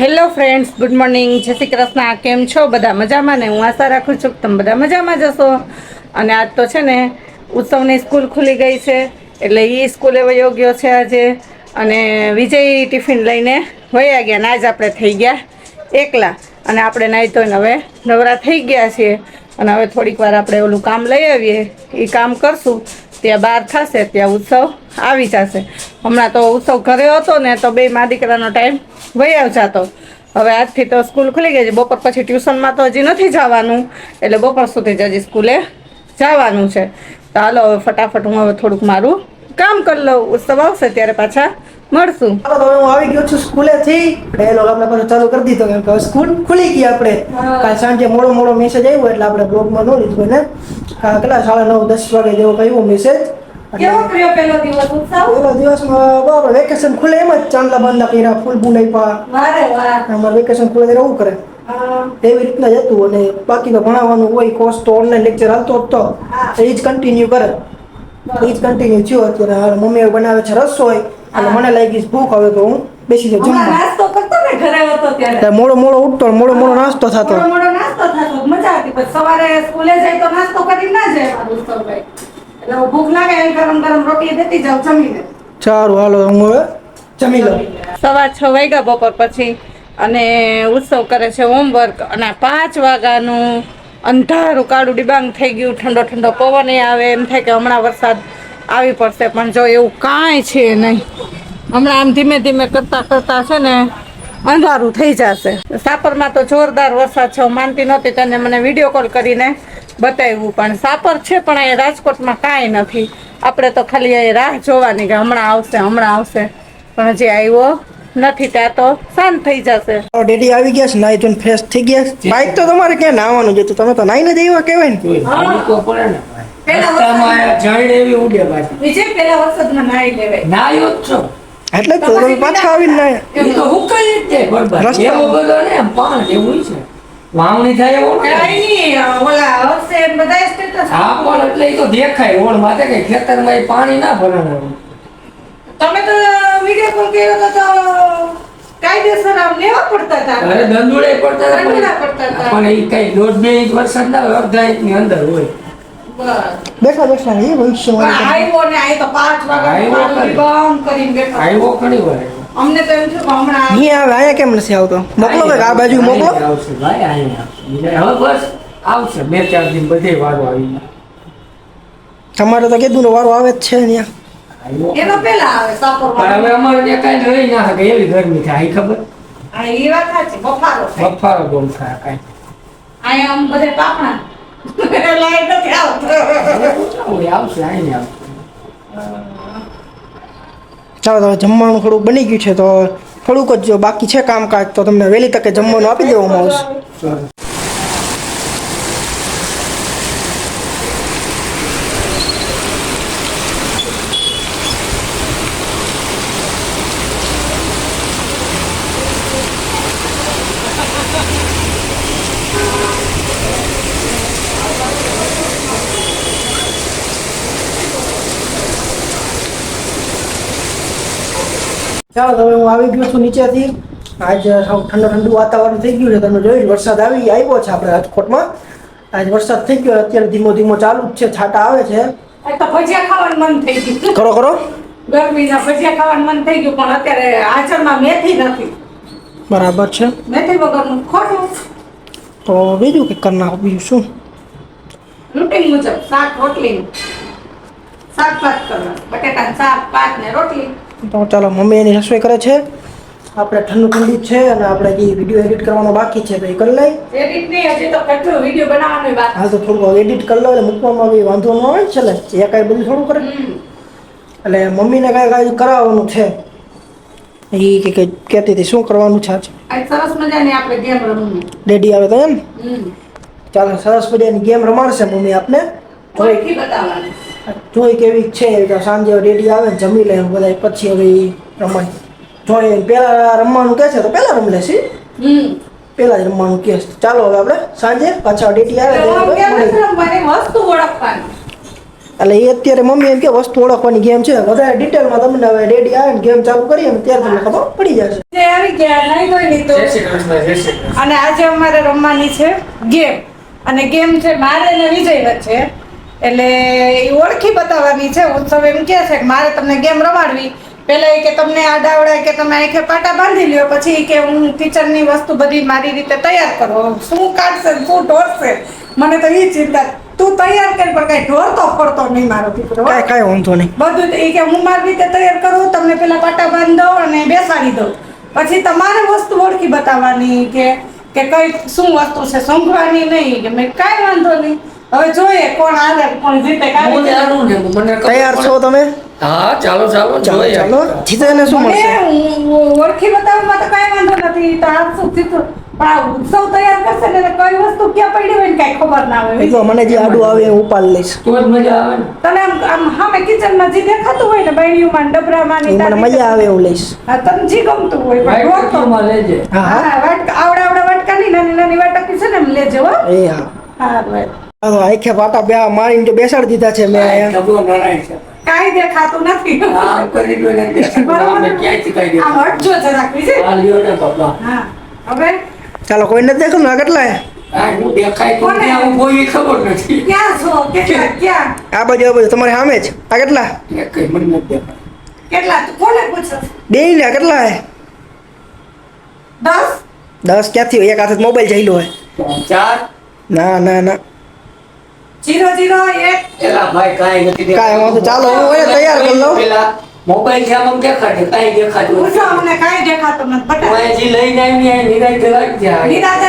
Hello friends, good morning. જય શ્રી કૃષ્ણ. કેમ છો? બધા મજામાં ને? હું આશા રાખું છું કે તમે બધા મજામાં જશો અને આજ તો છે ને, ઉત્સવની સ્કૂલ ખુલી ગઈ છે. એટલે એ સ્કૂલે વયો ગયો છે આજે. અને વિજય ટિફિન લઈને વયા ગયા ને, આજ આપણે થઈ ગયા એકલા. અને આપણે નાહી તો હવે નવરા થઈ ગયા છીએ. અને હવે થોડીક વાર આપણે ઓલું કામ લઈ આવીએ. એ કામ કરશું. ત્યાં બહાર થશે, ત્યાં ઉત્સવ આવી જશે. હમણાં તો ઉત્સવ ઘરે હતો ને, તો બે મા દીકરાનો ટાઈમ વયા જતો હવે આજથી તો સ્કૂલ ખુલી ગઈ છે. બપોર પછી ટ્યુશનમાં તો હજી નથી જવાનું. એટલે બપોર સુધી જ હજી સ્કૂલે જવાનું છે. તો હાલો હવે ફટાફટ હું હવે થોડુંક મારું કામ કરી લઉં. ઉત્સવ આવશે ત્યારે પાછા મળશું. તો હવે હું આવી ગયો છું સ્કૂલેથી. ડાયલોગ આપણે પાછું ચાલુ કરી દીધો. કેમ કે સ્કૂલ ખુલી ગઈ આપણે. કાલ સાંજે મોડો મોડો મેસેજ આવ્યો એટલે આપણે બ્લોગમાં ન લીધું ને આ કેટલા? સાડા નવ દસ વાગે જેવો કહ્યું મેસેજ કેવો પ્રિય પહેલો દિવસ ઉત્સવ? પહેલો દિવસમાં બરાબર વેકેશન ખુલે એમ જ ચાંદલા બાંદલા કર્યા ફૂલ બૂલ આપ્યા અમારે વેકેશન ખુલે ત્યારે એવું કરે. એવી રીતના જ હતું અને બાકી તો ભણાવવાનું હોય કોર્સ તો ઓનલાઈન લેક્ચર હાલતો જ તો. એ જ કન્ટિન્યુ કરે. એ જ કન્ટિન્યુ થયો અત્યારે. હાલ મમ્મી બનાવે છે રસોઈ અને મને લાગી ભૂખ હવે તો હું બેસી જાઉં જમવા. નાસ્તો કરતો ને ઘરે હતો ત્યારે. મોડો મોડો ઉઠતો મોડો મોડો નાસ્તો થતો. મોડો નાસ્તો થતો. મજા આવતી. પણ સવારે સ્કૂલે જાય તો નાસ્તો કરી ના જાય મારું ઉત્સવભાઈ એટલે હું ભૂખ લાગે એ ગરમ ગરમ રોટી દેતી જાઉં જમીને સારું હાલો હું હવે જમી લઉં. સવા છ વાગ્યા બપોર પછી અને ઉત્સવ કરે છે હોમવર્ક અને પાંચ વાગ્યાનું અંધારું કાળું ડિબાંગ થઈ ગયું ઠંડો ઠંડો પવન આવે એમ થાય કે હમણાં વરસાદ આવી પડશે પણ જો એવું કાંઈ છે નહીં. હમણાં આમ ધીમે ધીમે કરતા કરતા છે ને અંધારું થઈ જશે. સાપરમાં તો જોરદાર વરસાદ છે હું માનતી નહોતી તને મને વીડિયો કોલ કરીને બતાવ્યું પણ સાપર છે પણ અહીંયા રાજકોટમાં કાંઈ નથી. આપણે તો ખાલી અહીં રાહ જોવાની કે હમણાં આવશે હમણાં આવશે. પણ હજી આવ્યો નથી ત્યાં તો શાંત થઈ જશે. ડેડી આવી ગયા છે નાઈ ધોઈને ફ્રેશ થઈ ગયા છે. બાઈક તો તમારે ક્યાં નાવાનું છે? તમે તો નાઈને જ આવ્યા કહેવાય ને. એટલે તો પાછા આવીને રસ્તા- વાવણી થાય એવો ને કાંઈ નહીં, ઓલા હર્ષે એમ બધાએ status હા બોલ એટલે એ તો દેખાય. ઓળ માથે કઈ ખેતરમાં પાણી ના ભરાણું તમે તો વીડિયો કોલ કર્યો તો તો કાયદેસર આમ લેવા પડતા હતા. અરે દંડુડે પડતા હતા દંડુડા પડતા હતા. પણ એ કઈ દોઢ બે ઇંચ વરસાદ ના હોય અડધા ઇંચની અંદર હોય. બસ. બેઠા બેઠા એ ભવિષ્ય આવ્યો ને આ તો પાંચ આવ્યો વાગ્યા ખરી. કરી કરીને બેઠો. આવ્યો ઘણી વાર અમને તો એમ થયું હમણાં અહીંયા આવે અહીંયા કેમ નથી આવતો? મોકલો કે આ બાજુ મોકલો. આવશે ભાઈ અહીંયા હવે બસ આવશે બે ચાર દિન બધે વારો આવી તમારે તો કીધું ને વારો આવે જ છે ત્યાં એનો પેલા આવે સાપોરમાં. પણ હવે અમારે ત્યાં કાંઈ રહી ના શકે એવી ગરમી થાય આઈ ખબર? હા, એ વાત સાચી, બફારો થાય. બફારો બમ થાય કાંઈ. અહીંયા આમ બધે પાપણા. લાઈટ નથી આવતો. આવશે આઈને આવશે. ચાલો તો જમવાનું થોડુંક બની ગયું છે, તો થોડુંક જ જો બાકી છે કામકાજ, તો તમને વહેલી તકે જમવાનું આપી દેવામાં આવશે. ચાલો તમે હું આવી ગયો છું નીચેથી. આજ સાવ ઠંડુ ઠંડુ વાતાવરણ થઈ ગયું છે તમે જોયું વરસાદ આવી આવ્યો છે આપણે રાજકોટમાં. આજ વરસાદ થઈ ગયો અત્યારે ધીમો ધીમો ચાલુ જ છે છાટા આવે છે. તો ભજીયા ખાવાનું મન થઈ ગયું. કરો કરો. ગરમીના ભજીયા ખાવાનું મન થઈ ગયું પણ અત્યારે હાજરમાં મેથી નથી. બરાબર છે. મેથી વગરનું ખોટું. તો બીજું કંઈક કરના બીજું શું? રૂટીન મુજબ શાક રોટલી. શાક ભાત કરવા બટેટા શાક ભાત ને રોટલી. તો ચાલો મમ્મી એની રસોઈ કરે છે. આપણે ઠંડુ ઠંડુ છે અને આપણે જે વીડિયો એડિટ કરવાનો બાકી છે તો એ કરી લઈ. એડિટ નહીં હજી તો કેટલો વીડિયો બનાવવાનો બાકી હા તો થોડુંક એડિટ કરી લો એટલે મૂકવામાં બી વાંધો ન આવે ને છેલ્લે. એ કાંઈ બધું થોડું કરે. એટલે મમ્મીને કાંઈ કાંઈ કરાવવાનું છે. એ કે કે કહેતી હતી શું કરવાનું છે આજ? સરસ મજાની આપણે ગેમ રમવી. ડેડી આવે તો એમ? ચાલો સરસ મજાની ગેમ રમાડશે મમ્મી આપને. બતાવવાની? જોઈ કેવી છે તો સાંજે ડેડી આવે ને જમી લે બધા પછી હવે એ રમાય જોઈ પહેલાં રમવાનું કહે છે તો પહેલાં રમ લેશી પહેલાં જ રમવાનું કહે છે. ચાલો હવે આપણે સાંજે પાછા ડેડી આવે એટલે એ અત્યારે મમ્મી એમ કે વસ્તુ ઓળખવાની ગેમ છે. વધારે ડિટેલમાં તમને હવે ડેડી આવે ને ગેમ ચાલુ કરીએ ને ત્યારે તમને ખબર પડી જશે. આવી ગયા અને આજે અમારે રમવાની છે ગેમ. અને ગેમ છે મારે ને વિજય વચ્ચે એટલે એ ઓળખી બતાવવાની છે ઉત્સવ એમ કહે છે કે મારે તમને ગેમ રમાડવી. પહેલાં એ કે તમને આડાવડા કે તમે આંખે પાટા બાંધી લ્યો પછી કે હું કિચનની વસ્તુ બધી મારી રીતે તૈયાર કરો. શું કાઢશે શું ઢોરશે? મને તો એ ચિંતા. તું તૈયાર કર પણ કઈ ઢોરતો ફરતો નહીં મારો દીકરો કાંઈ કાંઈ વાંધો નહીં. બધું એ કે હું મારી રીતે તૈયાર કરું તમને પેલા પાટા બાંધી દઉં અને બેસાડી દઉં. પછી તમારે વસ્તુ ઓળખી બતાવવાની કે કે કઈ શું વસ્તુ છે સૂંઘવાની નહીં. કે મેં કાંઈ વાંધો નહીં. હવે જોઈએ કોણ આવે કોણ જીતે તૈયાર છો તમે? હા ચાલો ચાલો જોઈએ. ચાલો. જીતે શું મળશે? ઓળખી બતાવવામાં તો કાંઈ વાંધો નથી તો આ શું જીતો? પણ આ ઉત્સવ તૈયાર કરશે ને કઈ વસ્તુ ક્યાં પડી હોય ને કાંઈ ખબર ના એ હોય. તો મને જે આડું આવે ઉપાડ લઈશ. તો જ મજા આવે તને આમ આમ સામે કિચનમાં જે દેખાતું હોય ને બહેણીઓમાં ડબરામાં ને મને મજા આવે એવું લઈશ. હા તને જે ગમતું હોય પણ લેજે. હા વાટકા આવડા આવડા વાટકાની નાની નાની વાટકી છે ને એમ લેજો હો. એ હા. હા ભાઈ આ તો આંખે પાટા બે મારીને તો બેસાડી દીધા છે મેં અહીંયા. કાંઈ દેખાતું નથી. આમ કરી દો ને અમે ક્યાંયથી કાંઈ આમ દેખાતું. હટજો જરાક વિજય. આ લ્યો ને બાપા. હા હવે? ચાલો કોઈ નથી દેખું ને આ કેટલા હે? આ હું દેખાય તો? ત્યાં ઊભો ખબર નથી. ક્યાં છો? કેટલા? ક્યાં? આ બાજુ આ બાજુ તમારી સામે જ. આ કેટલા? એક કઈ મને નથી દેખાય કેટલા? તું કોને પૂછો? બે ને કેટલા હે દસ? દસ ક્યાંથી હોય? એક હાથે મોબાઈલ જઈલો હોય. ચાર? ના ના ના. જીરો જીરો એક. એલા ભાઈ કાંઈ નથી કાંઈ વાંધો ચાલો, હું હવે તૈયાર કરી લઉં. પેલા મોબાઈલ છે આમ દેખાડે કાંઈ દેખાતું નથી. અમને કાંઈ દેખાતું નથી. બટા. લઈને આવી રાખજે આ.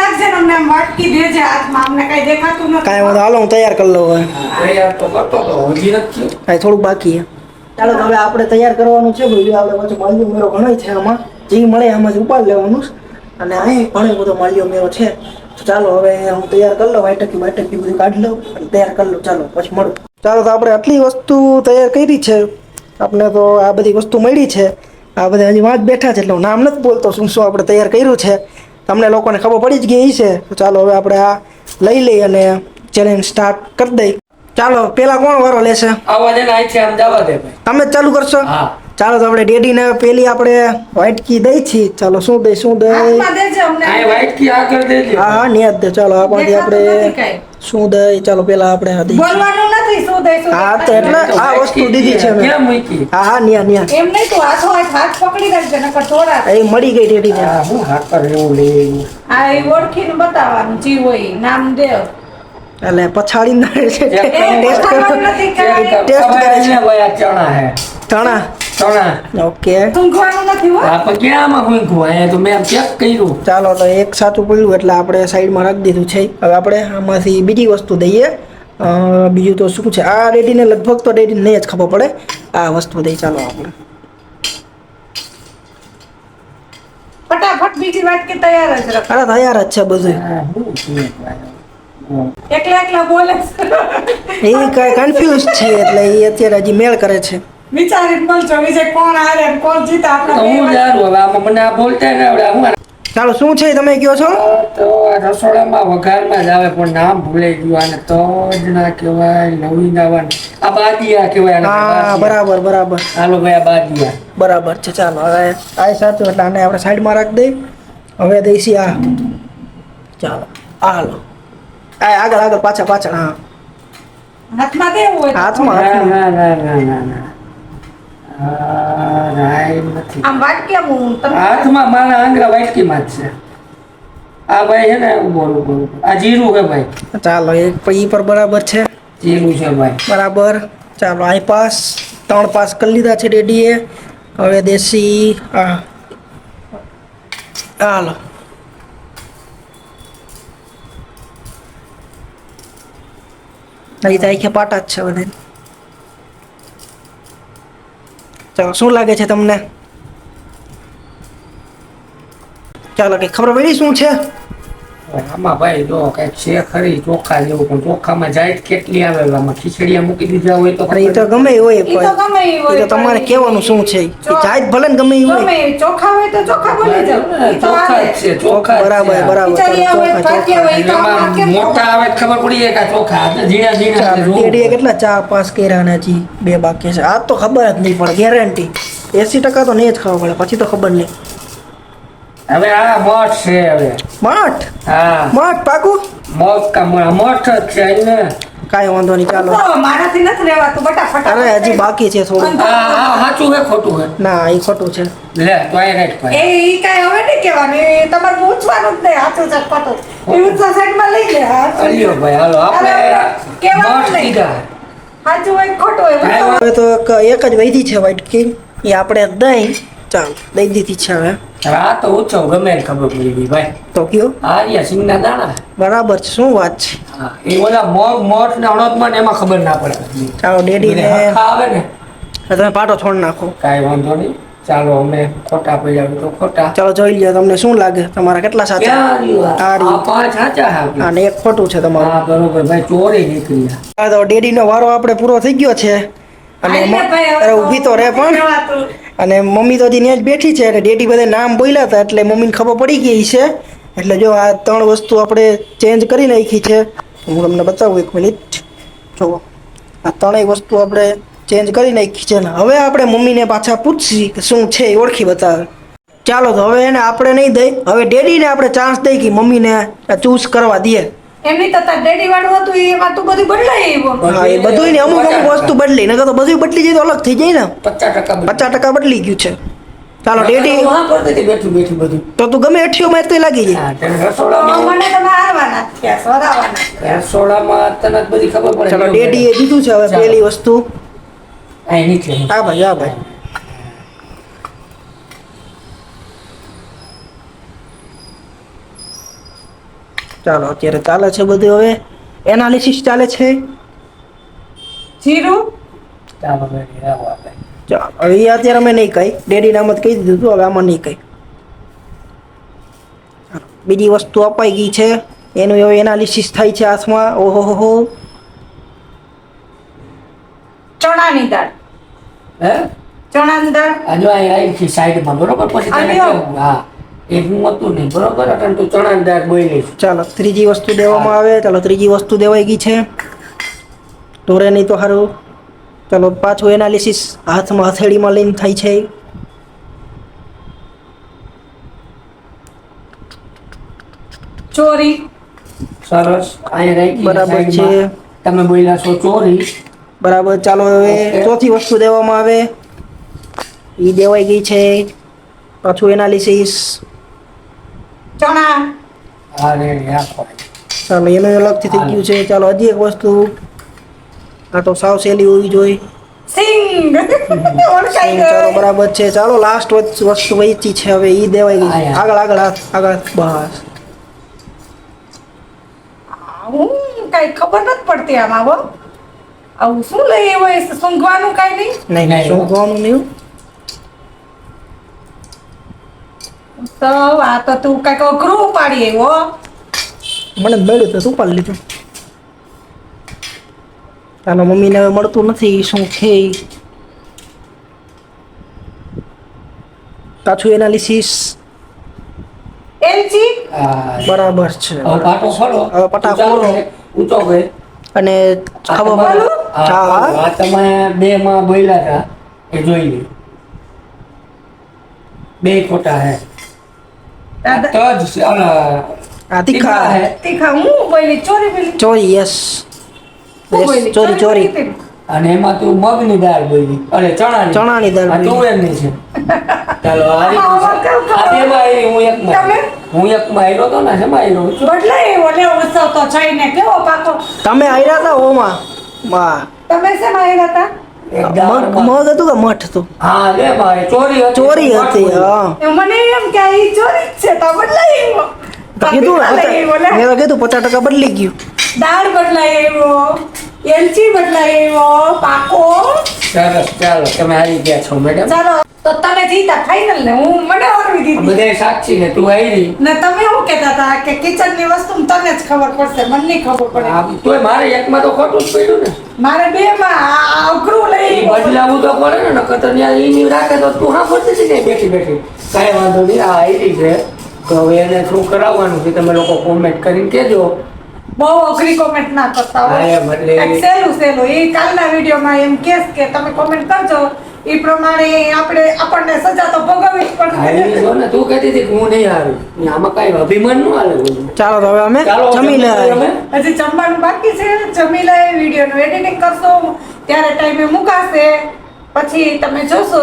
રાખજે ને અમને આમ વાટકી દેજે હાથમાં. અમને કાંઈ દેખાતું નથી. કાંઈ વાંધો હાલો હું તૈયાર કરી લઉં હવે. તૈયાર તો કરતો તો હજી નથી થયું. કાંઈ થોડુંક બાકી છે. ચાલો હવે આપણે તૈયાર કરવાનું છે. બધું આપણે પાછું માલ્યો મેળો ઘણો છે આમાં. જે મળે જ ઉપાડ લેવાનું અને અહીં ઘણો બધો માલ્યો મેળો છે. તો ચાલો હવે હું તૈયાર કરી લઉં વાટકી વાટકી બધું કાઢી લઉં અને તૈયાર કરી લઉં. ચાલો પછી મળું. ચાલો તો આપણે આટલી વસ્તુ તૈયાર કરી છે. આપણે તો આ બધી વસ્તુ મળી છે. આ બધા હજી વાંચ બેઠા છે એટલે હું નામ નથી બોલતો શું શું આપણે તૈયાર કર્યું છે. તમને લોકોને ખબર પડી જ ગઈ છે તો ચાલો હવે આપણે આ લઈ લઈ અને ચેલેન્જ સ્ટાર્ટ કરી દઈ ચાલો પેલા કોણ વારો લેશે? આવા દે ને અહીંથી આમ જવા દે તમે જ ચાલુ કરશો? હા. ચાલો તો આપણે ડેડીને પેલી આપણે વ્હાઈટ કી દઈ છીએ ચાલો શું દઈ શું દઈ. હા હા નિયત દે. ચાલો આપણથી આપણે શું દઈ? ચાલો પેલા આપણે આ બોલવાનું નથી શું દઈશું હા, તો એટલે આ વસ્તુ દીધી છે મેં. ક્યાં મૂકી? હા હા નિયા નિયા એમ નહીં તો હાથો હાથ હાથ પકડી રાખજે નકર થોડા એ મળી ગઈ ડેડી ને હું હાથ પર એવું લે. આ એ ઓળખીને બતાવવાનું જી હોય નામ દે. એટલે પછાડી ના છે. ટેસ્ટ બતાવવાનું ટેસ્ટ કરે છે. ભાઈ આ ચણા હે. ચણા? ઓકે ઊંઘવાનું નથી હો આ પણ ક્યાંમાં અહીંયા તો મેં ચેક કર્યું ચાલો તો એક સાચું પડ્યું એટલે આપણે સાઈડમાં રાખી દીધું છે હવે આપણે આમાંથી બીજી વસ્તુ દઈએ બીજું તો શું છે આ ડેડીને લગભગ તો ડેડીને નહીં જ ખબર પડે આ વસ્તુ દઈ ચાલો આપણે ફટાફટ બીજી વાટકી તૈયાર જ રાખ અરે તૈયાર જ છે બધું? એકલા એકલા બોલે એ કઈ કન્ફ્યુઝ છે એટલે એ અત્યારે હજી મેળ કરે છે. વિચારીને બોલજો વિજય કોણ હારે કોણ જીતે આપણે હું જાણું હવે આમાં મને આ બોલતા ને આવડે હું ચાલો શું છે? તમે કહો છો? તો આ રસોડામાં વઘારમાં જ આવે પણ નામ ભૂલાઈ ગયું આને તો જ ના કહેવાય નવી નાવા આ બાદિયા કહેવાય હા બરાબર બરાબર. હાલો ભાઈ આ બાદિયા. બરાબર છે ચાલો હવે આ સાચું એટલે આને આપણે સાઈડમાં રાખી દઈ. હવે દઈશી આ. ચાલો આ હાલો. આ આગળ આગળ પાછળ પાછળ હા. હાથમાં દેવું હોય હાથમાં ના ના ના ના ના. નથી. આમ વાટકી આમ તમે હાથમાં મારા આંગળા વાટકીમાં જ છે. આ ભાઈ છે ને બોલું બોલું આ જીરું છે ભાઈ. ચાલો એક પર બરાબર છે. જીરું છે ભાઈ. બરાબર. ચાલો આઈ પાસ ત્રણ પાસ કરી લીધા છે ડેડીએ. હવે દેશી આ. ચાલો નહીં તો આખે પાટા જ છે બધે ચાલો શું લાગે છે તમને? ચાલો કંઈ ખબર પડી શું છે? આમાં ભાઈ જો કંઈક છે ખરી ચોખા જેવું પણ ચોખામાં જાય કેટલી આવે? આમાં ખીચડીયા મૂકી દીધા હોય તો એ તો ગમે હોય પણ ગમે એ હોય તો તમારે કેવાનું કહેવાનું શું છે? ઈ જાય ભલે ને ગમે એ હોય. ચોખા હોય તો ચોખા બોલી જાવ ચોખા છે ચોખા બરાબર બરાબર મોટા આવે ખબર પડી જાય કે ચોખા ઝીણા ઝીણા ટેડીએ કેટલા? ચાર પાંચ કર્યા જી બે બાકી છે. આ તો ખબર જ નહીં પડે ગેરંટી. એસી ટકા તો નહીં જ ખબર પડે પછી તો ખબર નહીં. હવે આ મઠ છે હવે. મઠ? હા. મઠ પાકું? મઠ મઠ જ છે ને કાંઈ વાંધો નહીં ચાલો. મારાથી નથી રહેવાતું બટા ફટાફટ અરે હજી બાકી છે થોડું. સાચું હે ખોટું હે ના એ ખોટું છે. લે તો આ રાઈટ એ ઈ કાંઈ હવે નહીં કહેવાનું એ તમારે પૂછવાનું જ નહીં સાચું છે ખોટું. એ ઉત્સાહ સાઈડમાં લઈ લે અલ્યો ભાઈ હાલો આપણે કહેવાનું નહીં. સાચું હોય ખોટું હોય હવે તો એક- જ વૈધી છે વ્હાઈટ કિંગ એ આપણે દહીં ચાલ દઈ દીધી છે હવે. આ તો ઉત્સવ ગમે એને ખબર પડી ગઈ ભાઈ. તો કયો? આ રહ્યા સિંગના દાણા. બરાબર છે શું વાત છે? હા, એ ઓલા મગ મઠ ને અણદમાં ને એમાં ખબર ના પડે. ચાલો ડેડીને હરખા આવે ને. તમે પાટો છોડ નાખો. કાંઈ વાંધો નહીં. ચાલો અમે ખોટા પડી હોય તો ખોટા. ચાલો જોઈ લ્યો તમને શું લાગે? તમારા કેટલા સાચા? આ? પાંચ સાચા અને એક ખોટું છે તમારું. હા બરોબર ભાઈ ચોરી નીકળી આ. તો ડેડીનો વારો આપણે પૂરો થઈ ગયો છે. અને ઊભી ને મ- તો રે પણ. અને મમ્મી તો હજી ત્યાં જ બેઠી છે અને ડેડી બધા નામ બોલ્યા હતા એટલે મમ્મીને ખબર પડી ગઈ છે. એટલે જો આ ત્રણ વસ્તુ આપણે ચેન્જ કરી નાખી છે. હું તમને બતાવું એક મિનિટ જુઓ આ ત્રણેય વસ્તુ આપણે ચેન્જ કરી નાખી છે ને હવે આપણે મમ્મીને પાછા પૂછશી કે શું છે એ ઓળખી બતાવે. ચાલો તો હવે એને આપણે નહીં દઈ, હવે ડેડીને આપણે ચાન્સ દઈ કે મમ્મીને ચૂઝ કરવા દઈએ. એમની તો તાર ડેડી વાળું હતું એમાં તું બધું હા એ બધું ને અમુક અમુક વસ્તુ બદલી નકર તો બધું બદલી જાય તો અલગ થઈ જાય ને. પચાસ ટકા પચાસ ટકા બદલી ગયું છે. ચાલો ડેડી. હા કરતી બેઠું બેઠું બધું. તો તું ગમે માં તો લાગી જાય. હા તેને તો રસોડામાં મને તમે હારવાના થયા સોરાવાના રસોડામાં તને બધી ખબર પડે. ચાલો ડેડી એ દીધું છે હવે. પહેલી વસ્તુ. હા ભાઈ હા ભાઈ. ચાલો અત્યારે ચાલે છે બધું હવે. એનાલિસિસ ચાલે છે. જીરું? ચાલો હવે એ અત્યારે અમે નહીં કહી ડેડી નામ જ કહી દીધું હતું હવે આમાં નહીં કહી બીજી વસ્તુ અપાઈ ગઈ છે. એનું એવું એનાલિસિસ થાય છે હાથમાં. ઓહો હો હો. ચણાની દાળ. હે? ચણાની દાળ. આ આવી છે સાઈડમાં બરોબર? પછી? હા. એ હું હતું નહીં બરોબર? એટલે તું ચણાની દાળ બોલી ચાલો ત્રીજી વસ્તુ દેવામાં આવે. ચાલો ત્રીજી વસ્તુ દેવાઈ ગઈ છે. તોરે નહીં તો સારું ચાલો પાછું એનાલિસિસ હાથમાં હથેળીમાં લઈને થાય છે. ચોરી. સરસ. બરાબર છે. તમે બોલ્યા છો ચોરી. બરાબર ચાલો હવે ચોથી વસ્તુ દેવામાં આવે. એ દેવાઈ ગઈ છે. પાછું એનાલિસિસ ચણા. ચાલો એનું અલગથી થઈ ગયું છે. ચાલો હજી એક વસ્તુ. આ તો સાવ સહેલી હોવી જોઈએ. સિંગ. ચાલો બરાબર છે. ચાલો લાસ્ટ વસ્તુ વહેંચી છે હવે. એ દેવાઈ ગઈ. આગળ આગળ આગળ. બસ. હું કઈ ખબર નથી પડતી આમાં આવું શું લઈ હોય સૂંઘવાનું કઈ નહીં? નહીં સૂંઘવાનું નહીં. તો આ તો તું કંઈક અઘરું ઉપાડી આવ્યો મને મળ્યું તો શું પાડી લીધું. તારા મમ્મીને હવે મળતું નથી શું છે પાછું એનાલિસિસ એલજી બરાબર છે. પાટો ફોડો હવે પટા ચાલો ઊંચો ગયો અને ખબર હા. હા તમે બે માં બોલ્યા હતા એ જોઈ લે બે ખોટા હે. તીખા હે. તીખા હું બોલી ચોરી બોલી ચોરી યસ. હું ચોરી ચોરી અને એમાં તું મગની દાળ બોલી અરે ચણાની. ચણાની દાળ તુવેરની છે. ચાલો આ રીતનું આમાં છે. કેવું આ બેમાં એ હું એકમાં તમે? હું તો ને શેમાં આવ્યો છું? બદલાય એવો લે ઉત્સવ તો જઈને કેવો પાકો? તમે આવ્યા હતા ઓમાં? વાહ. તમે શેમાં આવ્યા હતા? એક મગ હતું કે મઠ હતું? હા લે ભાઈ ચોરી હતી. ચોરી હતી હા. મને એમ કે આ ચોરી છે તો બદલાય તો કીધું. મેં તો કીધું પચાસ ટકા બદલી ગયું. દાળ બદલાઈ આવ્યો એલચી બદલાય આવ્યો પાકો. સરસ ચાલો તમે હારી ગયા છો મેડમ. ચાલો. તો તમે જીતા ફાઇનલ ને હું મને ઓરવી દીધી. બધે સાક્ષી ને તું આવી ને તમે શું કહેતા હતા કે કિચનની વસ્તુ તને જ ખબર પડશે મને નહીં ખબર પડે. તોય મારે એકમાં તો ખોટું જ પડ્યું ને. મારે બે માં અઘરું લઈ બદલાવું તો પડે ને નકર તો ત્યાં ઈ ની રાખે તો તું હા પડતી ને બેઠી બેઠી. કાંઈ વાંધો નહીં આ આવી છે. તો હવે એને શું કરાવવાનું છે તમે લોકો કોમેન્ટ કરીને કહેજો. બહુ અઘરી કોમેન્ટ ના કરતા હોય સહેલું સહેલું. એ કાલના વિડીયોમાં એમ કેસ કે તમે કોમેન્ટ કરજો. એ પ્રમાણે આપણે આપણને સજા તો ભોગવવી જ પડશે જો ને તું કહેતી હતી કે હું નહીં આવી આમાં કઈ અભિમાન ન હાલે ચાલો તો હવે અમે જમી લે હજી જમવાનું બાકી છે. જમી લે વિડીયોનું એડિટિંગ કરશો. ત્યારે ટાઈમે મુકાશે. પછી તમે જોશો.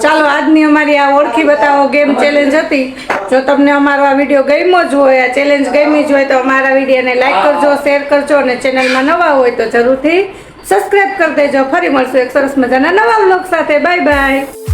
ચાલો આજની અમારી આ ઓળખી બતાવો ગેમ ચેલેન્જ હતી. જો તમને અમારો આ વીડિયો ગમ્યો જ હોય આ ચેલેન્જ ગમી જ હોય તો અમારા વિડીયોને લાઈક કરજો શેર કરજો અને ચેનલમાં નવા હોય તો જરૂરથી સબસ્ક્રાઈબ કરી દેજો. ફરી મળશું એક સરસ મજાના નવા બ્લોગ સાથે. Bye bye.